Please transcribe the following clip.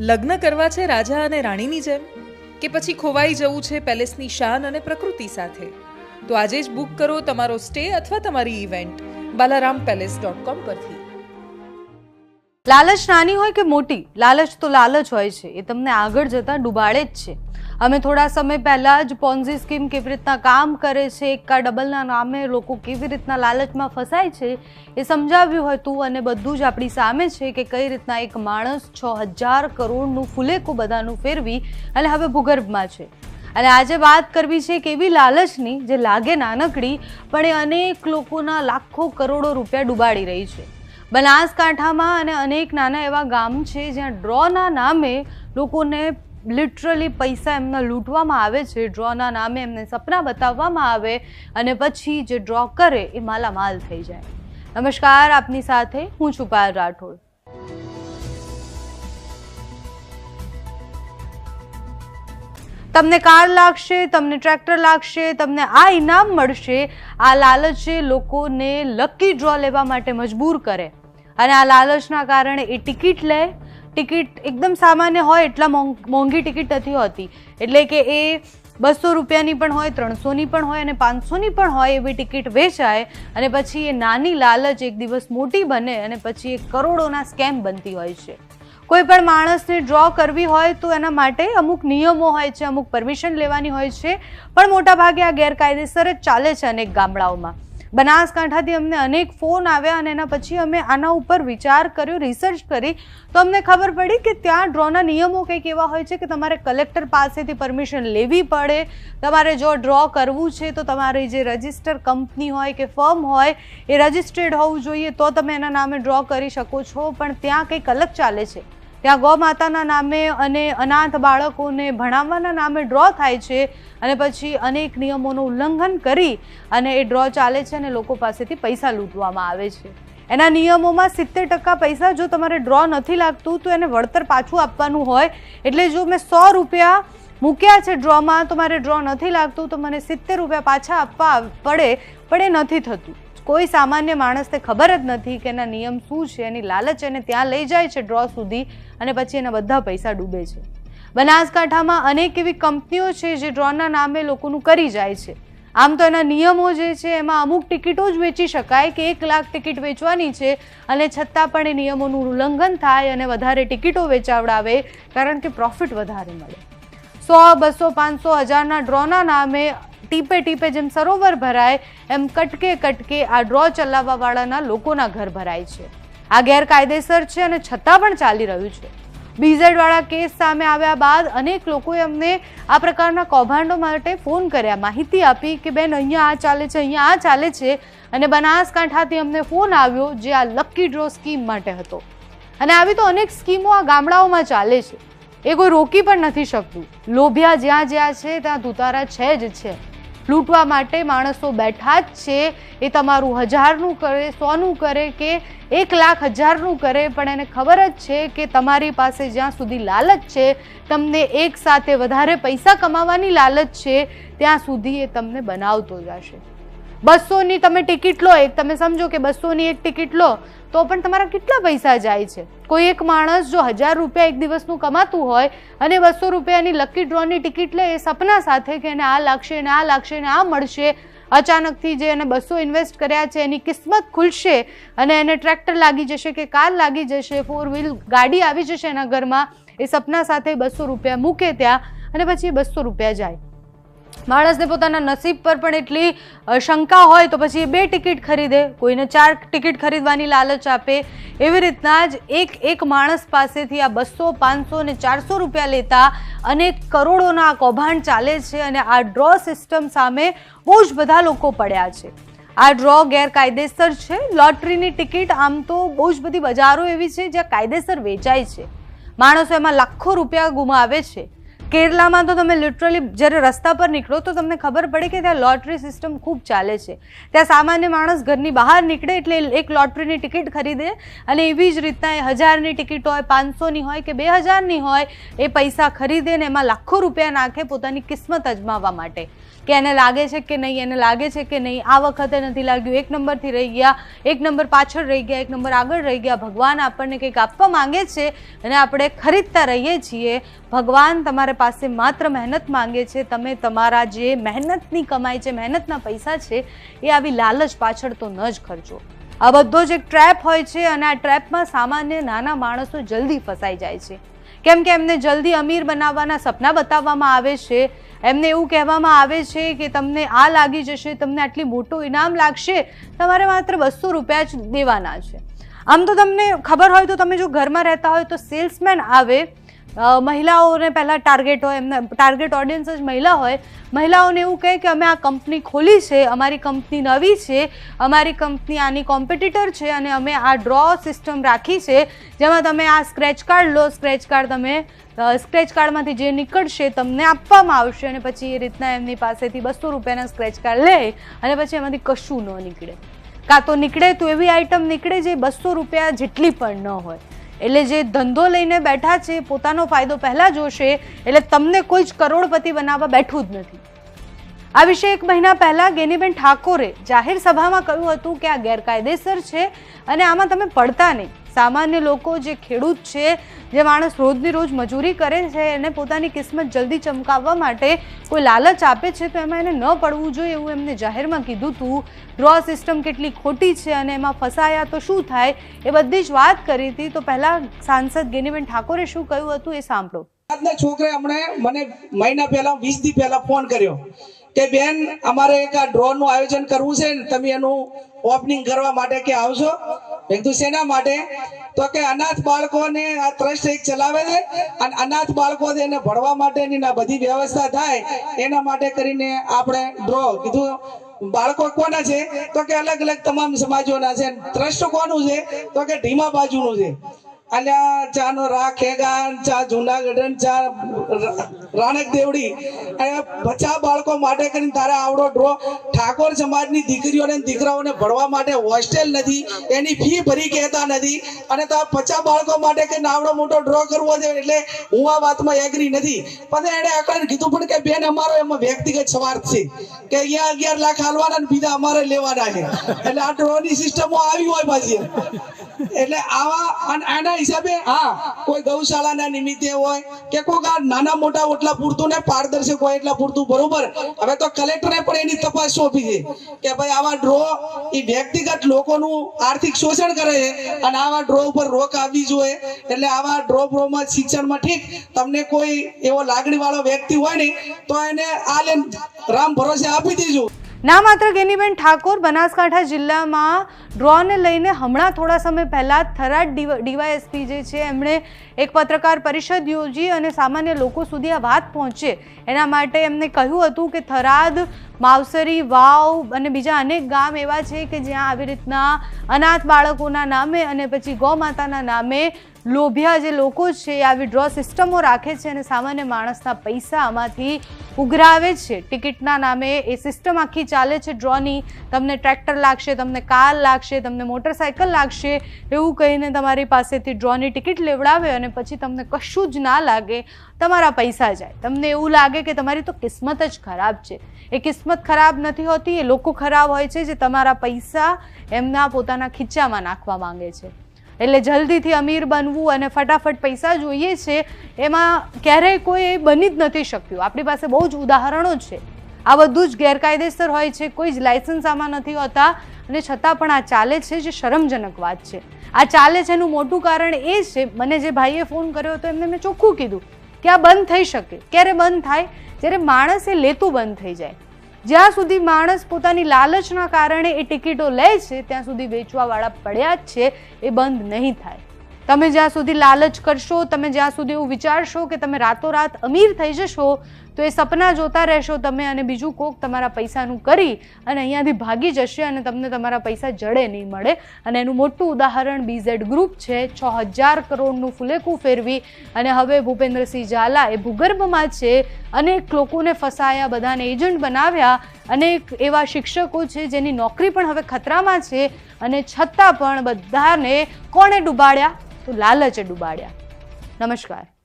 લગ્ન કરવા છે રાજા અને રાણીની જેમ? કે પછી ખોવાઈ જવું છે પેલેસની શાન અને પ્રકૃતિ સાથે? તો આજે જ બુક કરો તમારો સ્ટે અથવા તમારી event, Balaram palace dot com પરથી. લાલચ નાની હોય કે મોટી, લાલચ તો લાલચ હોય છે. એ તમને આગળ જતાં ડૂબાડે જ છે. અમે થોડા સમય પહેલાં જ પોન્ઝી સ્કીમ કેવી રીતના કામ કરે છે, એકા ડબલના નામે લોકો કેવી રીતના લાલચમાં ફસાય છે, એ સમજાવ્યું હતું અને બધું જ આપણી સામે છે કે કઈ રીતના એક માણસ છ હજાર કરોડનું ફુલેકું બધાનું ફેરવી અને હવે ભૂગર્ભમાં છે. અને આજે વાત કરવી છે કે એવી લાલચની જે લાગે નાનકડી, પણ એ અનેક લોકોના લાખો કરોડો રૂપિયા ડૂબાડી રહી છે. બનાસકાંઠામાં અને અનેક નાના એવા ગામ છે જ્યાં ડ્રોના નામે લોકોને લિટરલી પૈસા એમના લૂંટવામાં આવે છે. ડ્રોના નામે એમને સપના બતાવવામાં આવે અને પછી જે ડ્રો કરે એ માલામાલ થઈ જાય. નમસ્કાર, આપની સાથે હું છું પાયલ રાઠોડ. તમને કાર લાગશે, તમને ટ્રેક્ટર લાગશે, તમને આ ઇનામ મળશે. આ લાલચે લોકોને લકી ડ્રો લેવા માટે મજબૂર કરે. અને આ લાલચના કારણે એ ટિકિટ લે. ટિકિટ એકદમ સામાન્ય હોય એટલા મોંઘ- ટિકિટ નથી હોતી. એટલે કે એ બસો રૂપિયાની પણ હોય, ત્રણસોની પણ હોય અને પાંચસોની પણ હોય એવી ટિકિટ વેચાય અને પછી એ નાની લાલચ એક દિવસ મોટી બને અને પછી એ કરોડોના સ્કેમ બનતી હોય છે. કોઈ પણ માણસને ડ્રો કરવી હોય તો એના માટે અમુક નિયમો હોય છે, અમુક પરમિશન લેવાની હોય છે, પણ મોટાભાગે આ ગેરકાયદેસર જ ચાલે છે અનેક ગામડાઓમાં. બનાસકાંઠાથી અમને અનેક ફોન આવ્યા અને એના પછી અમે આના ઉપર વિચાર કર્યો રિસર્ચ કરી. તો અમને ખબર પડી કે ત્યાં ડ્રોના નિયમો કંઈક એવા હોય છે કે તમારે કલેક્ટર પાસેથી પરમિશન લેવી પડે. તમારે જો ડ્રો કરવું છે તો તમારી જે રજિસ્ટર કંપની હોય કે ફર્મ હોય એ રજિસ્ટર્ડ હોવું જોઈએ તો તમે એના નામે ડ્રો કરી શકો છો. પણ ત્યાં કંઈક અલગ ચાલે છે. ત્યાં ગૌ માતાના નામે અને અનાથ બાળકોને ભણાવવાના નામે ડ્રો થાય છે અને પછી અનેક નિયમોનું ઉલ્લંઘન કરી અને એ ડ્રો ચાલે છે અને લોકો પાસેથી પૈસા લૂંટવામાં આવે છે. એના નિયમોમાં સિત્તેર ટકા પૈસા જો તમારે ડ્રો નથી લાગતું તો એને વળતર પાછું આપવાનું હોય. એટલે જો મેં સો રૂપિયા મૂક્યા છે ડ્રોમાં, તો મારે ડ્રો નથી લાગતું, તો મને સિત્તેર રૂપિયા પાછા આપવા પડે, પણ એ નથી થતું. કોઈ સામાન્ય માણસને ખબર જ નથી કે એના નિયમ શું છે, એની લાલચ એને ત્યાં લઈ જાય છે ડ્રો સુધી અને પછી એના બધા પૈસા ડૂબે છે. બનાસકાંઠામાં અનેક એવી કંપનીઓ છે જે ડ્રોના નામે લોકોનું કરી જાય છે. આમ તો એના નિયમો જે છે એમાં અમુક ટિકિટો જ વેચી શકાય કે એક લાખ ટિકિટ વેચવાની છે અને છતાં પણ એ નિયમોનું ઉલ્લંઘન થાય અને વધારે ટિકિટો વેચાવડાવે કારણ કે પ્રોફિટ વધારે મળે. સો, બસો, પાંચસો, હજારના ડ્રોના નામે ટીપે ટીપે જેમ સરોવર ભરાય, એમ કટકે કટકે આ ડ્રો ચલાવવાવાળાના લોકોના ઘર ભરાય છે. આ ગેરકાયદેસર છે અને છતાં પણ ચાલી રહ્યું છે. બીઝેડવાળા કેસ સામે આવ્યા બાદ અનેક લોકોએ અમને આ પ્રકારના કૌભાંડો માટે ફોન કર્યા. માહિતી આપી કે, બેન, અહીંયા આ ચાલે છે, અહીંયા આ ચાલે છે. અને બનાસકાંઠાથી અમને ફોન આવ્યો જે આ લકી ડ્રો સ્કીમ માટે હતો. અને આવી તો અનેક સ્કીમો આ ગામડાઓમાં ચાલે છે. એ કોઈ રોકી પણ નથી શકતું. લોભિયા જ્યાં જ્યાં છે, ત્યાં ધુતારા છે જ છે. લૂંટવા માટે માણસો બેઠા જ છે. એ તમારું હજારનું કરે, સોનું કરે કે એક લાખ હજારનું કરે, પણ એને ખબર જ છે કે તમારી પાસે જ્યાં સુધી લાલચ છે, તમને એક સાથે વધારે પૈસા કમાવાની લાલચ છે, ત્યાં સુધી એ તમને બનાવતો જશે. બસોની તમે ટિકિટ લો, એક તમે સમજો કે બસોની એક ટિકિટ લો તો પણ તમારા કેટલા પૈસા જાય છે? કોઈ એક માણસ જો હજાર રૂપિયા એક દિવસનું કમાતું હોય અને બસો રૂપિયાની લકી ડ્રોની ટિકિટ લે, એ સપના સાથે કે એને આ લાગશે ને આ લાગશે ને આ મળશે, અચાનકથી જે એને બસો ઇન્વેસ્ટ કર્યા છે, એની કિસ્મત ખુલશે અને એને ટ્રેક્ટર લાગી જશે કે કાર લાગી જશે ફોર વ્હીલ ગાડી આવી જશે એના ઘરમાં, એ સપના સાથે બસો રૂપિયા મૂકે ત્યાં અને પછી એ બસો રૂપિયા જાય. માણસને પોતાના નસીબ પર પણ એટલી શંકા હોય તો પછી એ બે ટિકિટ ખરીદે. કોઈને ચાર ટિકિટ ખરીદવાની લાલચ આપે. એવી રીતના જ એક એક માણસ પાસેથી આ બસો, પાંચસો અને ચારસો રૂપિયા લેતા અનેક કરોડોના કૌભાંડ ચાલે છે અને આ ડ્રો સિસ્ટમ સામે બહુ જ બધા લોકો પડ્યા છે. આ ડ્રો ગેરકાયદેસર છે. લોટરીની ટિકિટ આમ તો બહુ જ બધી બજારો એવી છે જ્યાં કાયદેસર વેચાય છે. માણસો એમાં લાખો રૂપિયા ગુમાવે છે. કેરલામાં તો તમે લિટરલી જ્યારે રસ્તા પર નીકળો તો તમને ખબર પડે કે ત્યાં લોટરી સિસ્ટમ ખૂબ ચાલે છે. ત્યાં સામાન્ય માણસ ઘરની બહાર નીકળે એટલે એક લોટરીની ટિકિટ ખરીદે અને એવી જ રીતના એ હજારની ટિકિટ હોય, પાંચસોની હોય કે બે હજારની હોય, એ પૈસા ખરીદે ને એમાં લાખો રૂપિયા નાખે પોતાની કિસ્મત અજમાવવા માટે. કે એને લાગે છે કે નહીં, એને લાગે છે કે નહીં, આ વખતે નથી લાગ્યું, એક નંબરથી રહી ગયા, એક નંબર પાછળ રહી ગયા, એક નંબર આગળ રહી ગયા, ભગવાન આપણને કંઈક આપવા માંગે છે અને આપણે ખરીદતા રહીએ છીએ. ભગવાન તમારા પાસે માત્ર મહેનત માંગે છે, તમે તમારા જે મહેનતની કમાઈ છે, મહેનતના પૈસા છે, એ આવી લાલચ પાછળ તો ન જ ખર્ચો. આ બધો જ એક ટ્રેપ હોય છે અને આ ટ્રેપમાં સામાન્ય નાના માણસો જલ્દી ફસાઈ જાય છે. કેમ કે એમને જલ્દી અમીર બનાવવાના સપના બતાવવામાં આવે છે. એમને એવું કહેવામાં આવે છે કે તમને આ લાગી જશે, તમને આટલી મોટું ઇનામ લાગશે, તમારે માત્ર બસો રૂપિયા જ દેવાના છે. આમ તો તમને ખબર હોય તો તમે જો ઘરમાં રહેતા હોય તો સેલ્સમેન આવે મહિલાઓને પહેલાં ટાર્ગેટ હોય, એમને ટાર્ગેટ ઓડિયન્સ જ મહિલા હોય. મહિલાઓને એવું કહે કે અમે આ કંપની ખોલી છે, અમારી કંપની નવી છે, અમારી કંપની આની કોમ્પિટિટર છે અને અમે આ ડ્રો સિસ્ટમ રાખી છે. જેમાં તમે આ સ્ક્રેચ કાર્ડ લો સ્ક્રેચ કાર્ડ તમે સ્ક્રેચ કાર્ડમાંથી જે નીકળશે તમને આપવામાં આવશે અને પછી એ રીતના એમની પાસેથી બસો રૂપિયાના સ્ક્રેચ કાર્ડ લે અને પછી એમાંથી કશું ન નીકળે. કાં તો નીકળે તો એવી આઈટમ નીકળે જે બસો રૂપિયા જેટલી પણ ન હોય. એટલે જે ધંધો લઈને બેઠા છે, પોતાનો ફાયદો પહેલાં જોશે, એટલે તમને કોઈ જ કરોડપતિ બનાવવા બેઠું જ નથી. આ વિશે એક મહિના પહેલા ગેનીબેન ઠાકોરે જાહેર સભામાં કહ્યું હતું કે આ ગેરકાયદેસર છે અને આમાં તમે પડતા નહીં. સામાન્ય લોકો જે ખેડૂત છે, જે માણસ રોજની રોજ મજૂરી કરે છે, એને પોતાની કિસ્મત જલ્દી ચમકાવવા માટે કોઈ લાલચ આપે છે, તો એમાં એને ન પડવું જોઈએ એવું એમને જાહેરમાં કીધું હતું ડ્રો સિસ્ટમ કેટલી ખોટી છે અને એમાં ફસાયા તો શું થાય? એ બધી જ વાત કરી હતી. તો પહેલા સાંસદ ગેનીબેન ઠાકોરે શું કહ્યું હતું એ સાંભળો. છોકરે હમણે મને મહિના પહેલા, વીસ દી પહેલા ફોન કર્યો. કે બેન, અમારે એક આ ડ્રો નું આયોજન કરવું છે ને, તમે એનું ઓપનિંગ કરવા માટે કે આવશો? મેં કીધું, શેના માટે? તો કે અનાથ બાળકોને આ ટ્રસ્ટ એક ચલાવે છે અને અનાથ બાળકો એને ભણવા માટેની બધી વ્યવસ્થા થાય, એના માટે કરીને આપણે ડ્રો કીધું, બાળકો કોના છે? તો કે અલગ અલગ તમામ સમાજોના છે. ટ્રસ્ટ કોનું છે? તો કે ઢીમા બાજુનું છે. અલ્યા ચા નો અને બાળકો માટે કરીને ડ્રો. અને તો આ બાળકો માટે કે આવડો મોટો ડ્રો કરવો છે એટલે હું આ વાતમાં એગ્રી નથી. પણ એને આકડે કીધું પણ કે બેન, અમારો એમાં વ્યક્તિગત સ્વાર્થ છે કે અહીંયા અગિયાર લાખ હાલવાના ને બીજા અમારે લેવાના છે. એટલે આ ડ્રોની સિસ્ટમો આવી હોય પાછી. એટલે આવા આના હિસાબે, હા, કોઈ ગૌશાળાના નિમિત્તે હોય કે કોઈક આ નાના મોટા ઓટલા પૂરતું ને પારદર્શક હોય એટલા પૂરતું, બરોબર? હવે તો કલેક્ટરે પણ એની તપાસ સોંપી છે કે ભાઈ આવા ડ્રો એ વ્યક્તિગત લોકોનું આર્થિક શોષણ કરે છે અને આવા ડ્રો ઉપર રોક આવવી જોઈએ. એટલે આવા ડ્રો ડ્રોમાં શિક્ષણમાં ઠીક, તમને કોઈ એવો લાગણીવાળો વ્યક્તિ હોય ને તો એને આ લેન રામ ભરોસે આપી દેજો. ના માત્ર ગેનીબેન ઠાકોર, બનાસકાંઠા જિલ્લામાં ડ્રોને લઈને હમણાં થોડા સમય પહેલાં થરાદ ડીવાયએસપી જે છે, એમણે એક પત્રકાર પરિષદ યોજી અને સામાન્ય લોકો સુધી આ વાત પહોંચે. એના માટે એમને કહ્યું હતું કે થરાદ, માવસરી, વાવ અને બીજા અનેક ગામ એવા છે કે જ્યાં આવી રીતના અનાથ બાળકોના નામે અને પછી ગૌ માતાના નામે લોભિયા જે લોકો છે એ આવી ડ્રો સિસ્ટમો રાખે છે અને સામાન્ય માણસના પૈસા આમાંથી ઉઘરાવે છે. ટિકિટના નામે એ સિસ્ટમ આખી ચાલે છે ડ્રોની તમને ટ્રેક્ટર લાગશે, તમને કાર લાગશે, તમને મોટરસાયકલ લાગશે, એવું કહીને તમારી પાસેથી ડ્રોની ટિકિટ લેવડાવે અને પછી તમને કશું જ ના લાગે, તમારા પૈસા જાય. તમને એવું લાગે કે તમારી તો કિસ્મત જ ખરાબ છે. એ કિસ્મત ખરાબ નથી હોતી, એ લોકો ખરાબ હોય છે જે તમારા પૈસા એમના પોતાના ખીચામાં નાખવા માંગે છે. એટલે જલ્દીથી અમીર બનવું અને ફટાફટ પૈસા જોઈએ છે, એમાં ક્યારેય કોઈ બની જ નથી શક્યું. આપણી પાસે બહુ જ ઉદાહરણો છે. આ બધું જ ગેરકાયદેસર હોય છે, કોઈ જ લાયસન્સ આમાં નથી હોતા, અને છતાં પણ આ ચાલે છે જે શરમજનક વાત છે. આ ચાલે છે એનું મોટું કારણ એ છે, મને જે ભાઈએ ફોન કર્યો હતો એમને મેં ચોખ્ખું કીધું કે આ બંધ થઈ શકે. ક્યારે બંધ થાય? જ્યારે માણસ એ લેતું બંધ થઈ જાય. જ્યાં સુધી માણસ પોતાની લાલચના કારણે એ ટિકિટો લે છે, ત્યાં સુધી વેચવાવાળા પડ્યા જ છે, એ બંધ નહીં થાય. તમે જ્યાં સુધી લાલચ કરશો, તમે જ્યાં સુધી એવું વિચારશો કે તમે રાતોરાત અમીર થઈ જશો તો એ સપના જોતા રહેશો તમે અને બીજું કોક તમારા પૈસાનું કરી અને અહીંયાથી ભાગી જશે અને તમને તમારા પૈસા જડે નહીં મળે. અને એનું મોટું ઉદાહરણ બીઝેડ ગ્રુપ છે. છ હજાર કરોડનું ફુલેકું ફેરવી અને હવે ભૂપેન્દ્રસિંહ ઝાલા એ ભૂગર્ભમાં છે. અનેક લોકોને ફસાયા, બધાને એજન્ટ બનાવ્યા. અનેક એવા શિક્ષકો છે જેની નોકરી પણ હવે ખતરામાં છે. અને છતાં પણ બધાને કોણે ડૂબાડ્યા? તો લાલચે ડૂબાડ્યા. નમસ્કાર.